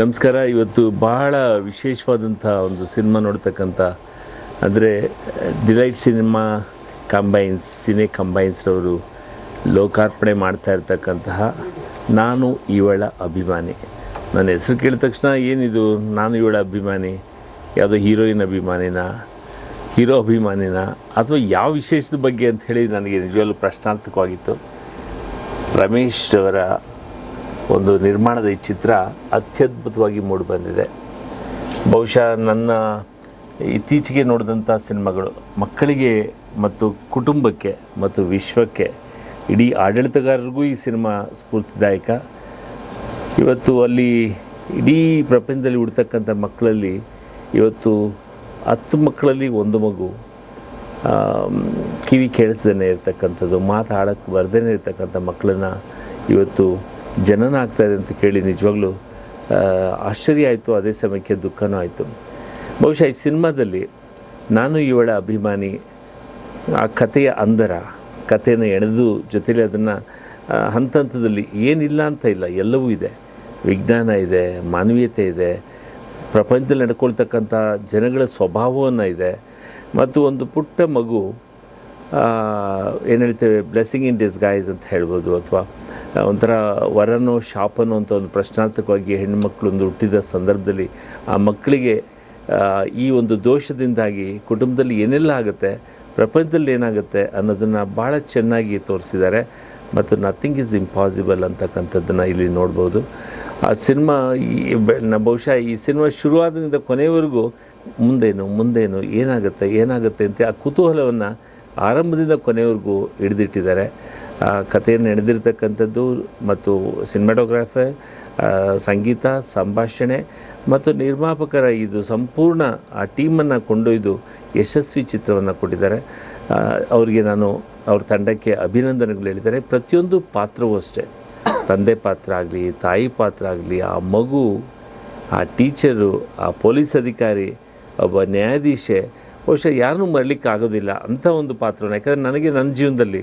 ನಮಸ್ಕಾರ. ಇವತ್ತು ಬಹಳ ವಿಶೇಷವಾದಂಥ ಒಂದು ಸಿನಿಮಾ ನೋಡ್ತಕ್ಕಂಥ, ಅಂದರೆ, ಡಿಲೈಟ್ ಸಿನಿಮಾ ಕಂಬೈನ್ಸ್, ಸಿನಿ ಕಂಬೈನ್ಸ್ರವರು ಲೋಕಾರ್ಪಣೆ ಮಾಡ್ತಾ ಇರ್ತಕ್ಕಂತಹ ನಾನು ಇವಳ ಅಭಿಮಾನಿ. ನನ್ನ ಹೆಸರು ಕೇಳಿದ ತಕ್ಷಣ ಏನಿದು? ನಾನು ಇವಳ ಅಭಿಮಾನಿ, ಯಾವುದೋ ಹೀರೋಯಿನ್ ಅಭಿಮಾನಿನ, ಹೀರೋ ಅಭಿಮಾನಿನ, ಅಥವಾ ಯಾವ ವಿಶೇಷದ ಬಗ್ಗೆ ಅಂತ ಹೇಳಿ ನನಗೆ ನಿಜವಾಗ್ಲೂ ಪ್ರಶ್ನಾರ್ಥಕವಾಗಿತ್ತು. ರಮೇಶ್ ಅವರ ಒಂದು ನಿರ್ಮಾಣದ ಈ ಚಿತ್ರ ಅತ್ಯದ್ಭುತವಾಗಿ ಮೂಡಿಬಂದಿದೆ ಬಹುಶಃ ನನ್ನ ಇತ್ತೀಚೆಗೆ ನೋಡಿದಂಥ ಸಿನಿಮಾಗಳು ಮಕ್ಕಳಿಗೆ ಮತ್ತು ಕುಟುಂಬಕ್ಕೆ ಮತ್ತು ವಿಶ್ವಕ್ಕೆ ಇಡೀ ಆಡಳಿತಗಾರರಿಗೂ ಈ ಸಿನಿಮಾ ಸ್ಫೂರ್ತಿದಾಯಕ. ಇವತ್ತು ಅಲ್ಲಿ ಇಡೀ ಪ್ರಪಂಚದಲ್ಲಿ ಹುಡ್ತಕ್ಕಂಥ ಮಕ್ಕಳಲ್ಲಿ ಇವತ್ತು ಹತ್ತು ಮಕ್ಕಳಲ್ಲಿ ಒಂದು ಮಗು ಕಿವಿ ಕೇಳಿಸ್ದೇ ಇರತಕ್ಕಂಥದ್ದು ಮಾತಾಡೋಕ್ಕೆ ಬರ್ದೇ ಇರತಕ್ಕಂಥ ಮಕ್ಕಳನ್ನ ಇವತ್ತು ಜನನ ಆಗ್ತಾಯಿದೆ ಅಂತ ಕೇಳಿ ನಿಜವಾಗ್ಲೂ ಆಶ್ಚರ್ಯ ಆಯಿತು, ಅದೇ ಸಮಯಕ್ಕೆ ದುಃಖನೂ ಆಯಿತು. ಬಹುಶಃ ಈ ಸಿನಿಮಾದಲ್ಲಿ ನಾನು ಇವಳ ಅಭಿಮಾನಿ, ಆ ಕಥೆಯ ಅಂದರ ಕಥೆಯನ್ನು ಎಣೆದು ಜೊತೆಲಿ ಅದನ್ನು ಹಂತ ಹಂತದಲ್ಲಿ ಏನಿಲ್ಲ ಅಂತ ಇಲ್ಲ, ಎಲ್ಲವೂ ಇದೆ. ವಿಜ್ಞಾನ ಇದೆ, ಮಾನವೀಯತೆ ಇದೆ, ಪ್ರಪಂಚದಲ್ಲಿ ನಡ್ಕೊಳ್ತಕ್ಕಂಥ ಜನಗಳ ಸ್ವಭಾವವನ್ನು ಇದೆ. ಮತ್ತು ಒಂದು ಪುಟ್ಟ ಮಗು ಏನು ಹೇಳ್ತೇವೆ ಬ್ಲೆಸ್ಸಿಂಗ್ ಇನ್ ಡಿಸ್ಗೈಸ್ ಅಂತ ಹೇಳ್ಬೋದು, ಅಥವಾ ಒಂಥರ ವರನೋ ಶಾಪನೋ ಅಂತ ಒಂದು ಪ್ರಶ್ನಾರ್ಥಕವಾಗಿ ಹೆಣ್ಣುಮಕ್ಕಳೊಂದು ಹುಟ್ಟಿದ ಸಂದರ್ಭದಲ್ಲಿ ಆ ಮಕ್ಕಳಿಗೆ ಈ ಒಂದು ದೋಷದಿಂದಾಗಿ ಕುಟುಂಬದಲ್ಲಿ ಏನೆಲ್ಲ ಆಗುತ್ತೆ, ಪ್ರಪಂಚದಲ್ಲಿ ಏನಾಗುತ್ತೆ ಅನ್ನೋದನ್ನು ಭಾಳ ಚೆನ್ನಾಗಿ ತೋರಿಸಿದ್ದಾರೆ. ಮತ್ತು ನಥಿಂಗ್ ಈಸ್ ಇಂಪಾಸಿಬಲ್ ಅಂತಕ್ಕಂಥದ್ದನ್ನು ಇಲ್ಲಿ ನೋಡ್ಬೋದು. ಆ ಸಿನಿಮಾ ಈ ಬಹುಶಃ ಈ ಸಿನಿಮಾ ಶುರುವಾದಿಂದ ಕೊನೆಯವರೆಗೂ ಮುಂದೇನು ಮುಂದೇನು, ಏನಾಗುತ್ತೆ ಏನಾಗುತ್ತೆ ಅಂತ ಆ ಕುತೂಹಲವನ್ನು ಆರಂಭದಿಂದ ಕೊನೆಯವರೆಗೂ ಹಿಡಿದಿಟ್ಟಿದ್ದಾರೆ. ಆ, ಕಥೆಯನ್ನು ನಡೆದಿರ್ತಕ್ಕಂಥದ್ದು ಮತ್ತು ಸಿನಿಮಾಟೋಗ್ರಾಫರ್ ಸಂಗೀತ, ಸಂಭಾಷಣೆ ಮತ್ತು ನಿರ್ಮಾಪಕರ ಇದು ಸಂಪೂರ್ಣ ಆ ಟೀಮನ್ನು ಕೊಂಡೊಯ್ದು ಯಶಸ್ವಿ ಚಿತ್ರವನ್ನು ಕೊಟ್ಟಿದ್ದಾರೆ. ಅವರಿಗೆ ನಾನು ಅವ್ರ ತಂಡಕ್ಕೆ ಅಭಿನಂದನೆಗಳು ಹೇಳಿದ್ದಾರೆ. ಪ್ರತಿಯೊಂದು ಪಾತ್ರವೂ ಅಷ್ಟೇ. ತಂದೆ ಪಾತ್ರ ಆಗಲಿ, ತಾಯಿ ಪಾತ್ರ ಆಗಲಿ, ಆ ಮಗು, ಆ ಟೀಚರು, ಆ ಪೊಲೀಸ್ ಅಧಿಕಾರಿ, ಒಬ್ಬ ನ್ಯಾಯಾಧೀಶೆ, ಬಹುಶಃ ಯಾರನ್ನೂ ಮರಲಿಕ್ಕೆ ಆಗೋದಿಲ್ಲ ಅಂಥ ಒಂದು ಪಾತ್ರವನ್ನು. ಯಾಕಂದರೆ ನನಗೆ ನನ್ನ ಜೀವನದಲ್ಲಿ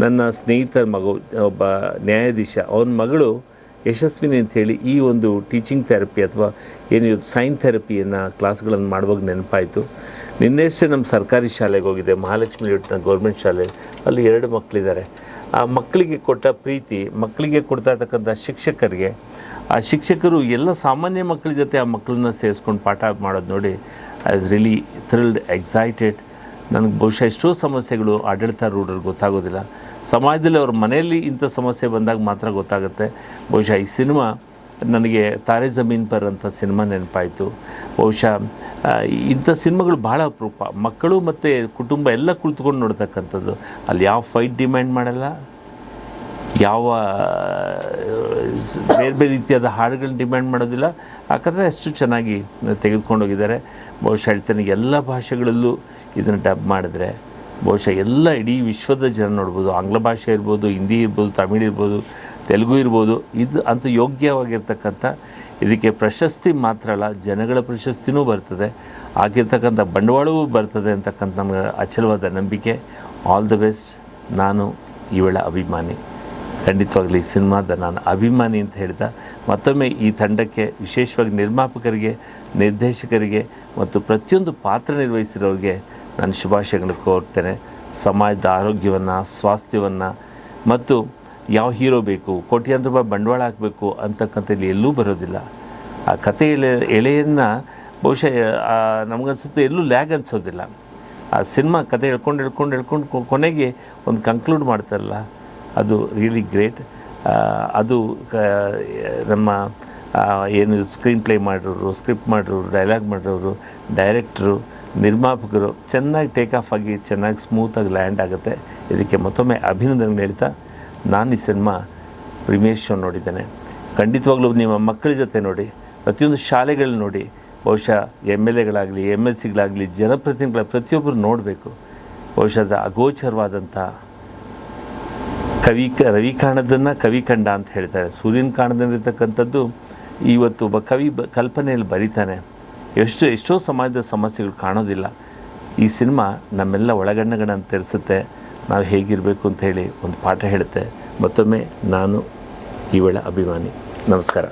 ನನ್ನ ಸ್ನೇಹಿತರ ಮಗು, ಒಬ್ಬ ನ್ಯಾಯಾಧೀಶ, ಅವನ ಮಗಳು ಯಶಸ್ವಿನಿ ಅಂಥೇಳಿ ಈ ಒಂದು ಟೀಚಿಂಗ್ ಥೆರಪಿ ಅಥವಾ ಏನು ಸೈನ್ ಥೆರಪಿಯನ್ನು ಕ್ಲಾಸ್ಗಳನ್ನು ಮಾಡುವಾಗ ನೆನಪಾಯಿತು. ನಿನ್ನೆಷ್ಟೇ ನಮ್ಮ ಸರ್ಕಾರಿ ಶಾಲೆಗೆ ಹೋಗಿದೆ ಮಹಾಲಕ್ಷ್ಮಿ ಲೇಔಟ್ನ ಗೌರ್ಮೆಂಟ್ ಶಾಲೆ. ಅಲ್ಲಿ ಎರಡು ಮಕ್ಕಳಿದ್ದಾರೆ. ಆ ಮಕ್ಕಳಿಗೆ ಕೊಟ್ಟ ಪ್ರೀತಿ, ಮಕ್ಕಳಿಗೆ ಕೊಡ್ತಾ ಇರ್ತಕ್ಕಂಥ ಶಿಕ್ಷಕರಿಗೆ, ಆ ಶಿಕ್ಷಕರು ಎಲ್ಲ ಸಾಮಾನ್ಯ ಮಕ್ಕಳ ಜೊತೆ ಆ ಮಕ್ಕಳನ್ನ ಸೇರಿಸ್ಕೊಂಡು ಪಾಠ ಮಾಡೋದು ನೋಡಿ I was really thrilled excited ನನಗೆ ಬಹುಶಃ ಎಷ್ಟೋ ಸಮಸ್ಯೆಗಳು ಆಡಳಿತ ಆಡಳಿತಾರೂಢರಿಗೆ ಗೊತ್ತಾಗೋದಿಲ್ಲ. ಸಮಾಜದಲ್ಲಿ ಅವ್ರ ಮನೆಯಲ್ಲಿ ಇಂಥ ಸಮಸ್ಯೆ ಬಂದಾಗ ಮಾತ್ರ ಗೊತ್ತಾಗುತ್ತೆ. ಬಹುಶಃ ಈ ಸಿನಿಮಾ ನನಗೆ ತಾರೆ ಜಮೀನ್ ಪರ್ ಅಂತ ಸಿನಿಮಾ ನೆನಪಾಯಿತು. ಬಹುಶಃ ಇಂಥ ಸಿನಿಮಾಗಳು ಭಾಳ ಅಪರೂಪ. ಮಕ್ಕಳು ಮತ್ತು ಕುಟುಂಬ ಎಲ್ಲ ಕುಳಿತುಕೊಂಡು ನೋಡ್ತಕ್ಕಂಥದ್ದು. ಅಲ್ಲಿ ಯಾವ ಫೈಟ್ ಡಿಮ್ಯಾಂಡ್ ಮಾಡಲ್ಲ? ಯಾವ ಬೇರೆ ಬೇರೆ ರೀತಿಯಾದ ಹಾಡುಗಳನ್ನ ಡಿಮ್ಯಾಂಡ್ ಮಾಡೋದಿಲ್ಲ. ಯಾಕಂದರೆ ಅಷ್ಟು ಚೆನ್ನಾಗಿ ತೆಗೆದುಕೊಂಡೋಗಿದ್ದಾರೆ. ಬಹುಶಃ ಹೇಳ್ತೇನೆ, ಎಲ್ಲ ಭಾಷೆಗಳಲ್ಲೂ ಇದನ್ನು ಡಬ್ ಮಾಡಿದ್ರೆ, ಬಹುಶಃ ಎಲ್ಲ ಇಡೀ ವಿಶ್ವದ ಜನ ನೋಡ್ಬೋದು. ಆಂಗ್ಲ ಭಾಷೆ ಇರ್ಬೋದು, ಹಿಂದಿ ಇರ್ಬೋದು, ತಮಿಳು ಇರ್ಬೋದು, ತೆಲುಗು ಇರ್ಬೋದು. ಇದು ಅಂತ ಯೋಗ್ಯವಾಗಿರ್ತಕ್ಕಂಥ, ಇದಕ್ಕೆ ಪ್ರಶಸ್ತಿ ಮಾತ್ರ ಅಲ್ಲ, ಜನಗಳ ಪ್ರಶಸ್ತಿನೂ ಬರ್ತದೆ. ಆಗಿರ್ತಕ್ಕಂಥ ಬಂಡವಾಳವೂ ಬರ್ತದೆ ಅಂತಕ್ಕಂಥ ನಮಗೆ ಅಚಲವಾದ ನಂಬಿಕೆ. ಆಲ್ ದ ಬೆಸ್ಟ್ ನಾನು ಇವಳ ಅಭಿಮಾನಿ. ಖಂಡಿತವಾಗಲಿ ಈ ಸಿನಿಮಾದ ನಾನು ಅಭಿಮಾನಿ ಅಂತ ಹೇಳ್ತಾ ಮತ್ತೊಮ್ಮೆ ಈ ತಂಡಕ್ಕೆ ವಿಶೇಷವಾಗಿ ನಿರ್ಮಾಪಕರಿಗೆ, ನಿರ್ದೇಶಕರಿಗೆ ಮತ್ತು ಪ್ರತಿಯೊಂದು ಪಾತ್ರ ನಿರ್ವಹಿಸಿರೋರಿಗೆ ನಾನು ಶುಭಾಶಯಗಳನ್ನು ಕೋರ್ತೇನೆ ಸಮಾಜದ ಆರೋಗ್ಯವನ್ನು, ಸ್ವಾಸ್ಥ್ಯವನ್ನು ಮತ್ತು ಯಾವ ಹೀರೋ ಬೇಕು, ಕೋಟ್ಯಾಂತರ ರೂಪಾಯಿ ಬಂಡವಾಳ ಹಾಕಬೇಕು ಅಂತಕ್ಕಂಥದ್ದು ಎಲ್ಲೂ ಬರೋದಿಲ್ಲ. ಆ ಕತೆ ಎಳೆ, ಎಳೆಯನ್ನು ಬಹುಶಃ ನಮಗನ್ಸುತ್ತೆ ಎಲ್ಲೂ ಲ್ಯಾಗ್ ಅನಿಸೋದಿಲ್ಲ. ಆ ಸಿನಿಮಾ ಕತೆ ಹೇಳ್ಕೊಂಡು ಹೇಳ್ಕೊಂಡು ಹೇಳ್ಕೊಂಡು ಕೊನೆಗೆ ಒಂದು ಕಂಕ್ಲೂಡ್ ಮಾಡ್ತಾರಲ್ಲ ಅದು ರಿಯಲಿ ಗ್ರೇಟ್ ಅದು ನಮ್ಮ ಏನು ಸ್ಕ್ರೀನ್ ಪ್ಲೇ ಮಾಡಿರೋರು ಸ್ಕ್ರಿಪ್ಟ್ ಮಾಡಿರೋರು ಡೈಲಾಗ್ ಮಾಡಿರೋರು ಡೈರೆಕ್ಟ್ರು ನಿರ್ಮಾಪಕರು ಚೆನ್ನಾಗಿ ಟೇಕ್ ಆಫ್ ಆಗಿ, ಚೆನ್ನಾಗಿ ಸ್ಮೂತಾಗಿ ಲ್ಯಾಂಡ್ ಆಗುತ್ತೆ. ಇದಕ್ಕೆ ಮತ್ತೊಮ್ಮೆ ಅಭಿನಂದನೆ ಹೇಳ್ತಾ, ನಾನು ಈ ಸಿನಿಮಾ ಪ್ರೀಮಿಯರ್ ಶೋ ನೋಡಿದ್ದೇನೆ. ಖಂಡಿತವಾಗ್ಲೂ ನಿಮ್ಮ ಮಕ್ಕಳ ಜೊತೆ ನೋಡಿ, ಪ್ರತಿಯೊಂದು ಶಾಲೆಗಳು ನೋಡಿ, ಬಹುಶಃ ಎಂ ಎಲ್ ಎಗಳಾಗಲಿ ಎಂ ಎಲ್ ಸಿಗಳಾಗಲಿ ಜನಪ್ರತಿನಿಧಿಗಳ ಪ್ರತಿಯೊಬ್ಬರು ನೋಡಬೇಕು. ಬಹುಶಃ ಅಗೋಚರವಾದಂಥ ಕವಿ ರವಿ ಕಾಣದನ್ನು ಕವಿ ಕಂಡ ಅಂತ ಹೇಳ್ತಾರೆ. ಸೂರ್ಯನ ಕಾಣದಲ್ಲಿರ್ತಕ್ಕಂಥದ್ದು ಇವತ್ತು ಒಬ್ಬ ಕವಿ ಬ, ಕಲ್ಪನೆಯಲ್ಲಿ ಬರೀತಾನೆ. ಎಷ್ಟು, ಎಷ್ಟೋ ಸಮಾಜದ ಸಮಸ್ಯೆಗಳು ಕಾಣೋದಿಲ್ಲ. ಈ ಸಿನಿಮಾ ನಮ್ಮೆಲ್ಲ ಒಳಗಣ್ಣಗಳನ್ನು ತೆರೆಸುತ್ತೆ. ನಾವು ಹೇಗಿರಬೇಕು ಅಂತ ಹೇಳಿ ಒಂದು ಪಾಠ ಹೇಳುತ್ತೆ. ಮತ್ತೊಮ್ಮೆ ನಾನು ಇವಳ ಅಭಿಮಾನಿ. ನಮಸ್ಕಾರ.